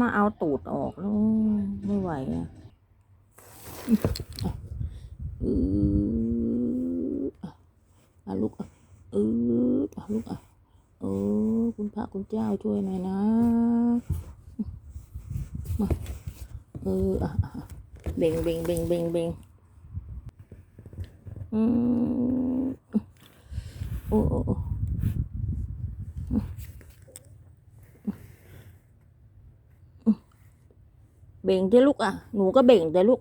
มาเอาตูดออกแล้วไม่ไหวอะอืออะลูกอะเอออะลูกอะเออคุณพระคุณเจ้าช่วยหน่อยนะมาเอออะอะเบ่งเบ่งเบ่งเบ่งเบ่งอืมโอ้โอ้โอ้ เบ่งที่ลูกอะ หนูก็เบ่งแต่ลูก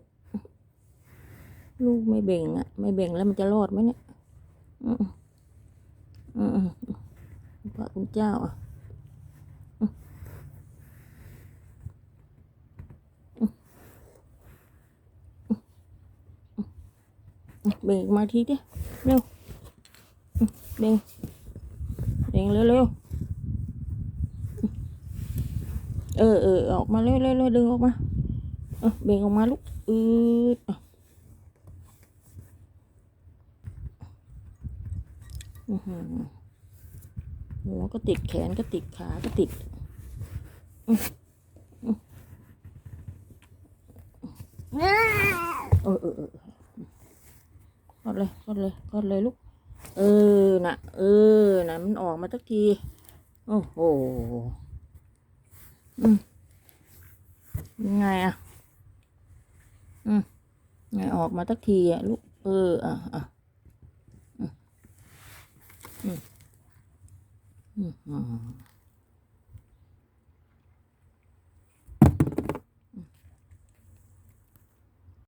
ลูกไม่เบ่งอะ ไม่เบ่งแล้วมันจะรอดไหมเนี่ย อืมอืมอืมพระคุณเจ้าอะเบ่งมาทีดิเร็วเบ่งเบ่งเร็วเร็วเออเออออกมาเร็วเร็วเร็วดึงออกมา ออเบ่งออกมาลูกอืดอะอื้อหือหัวก็ติดแขนก็ติดขาก็ติดอื้ออเออเออเออกดเลยกดเลยกดเลยลูก เออน่ะเออน่ะมันออกมาสักที โอ้โห อืมยังไงอะ อืมไงออกมาสักทีอะลูกเอออะอะอืมอืมอืม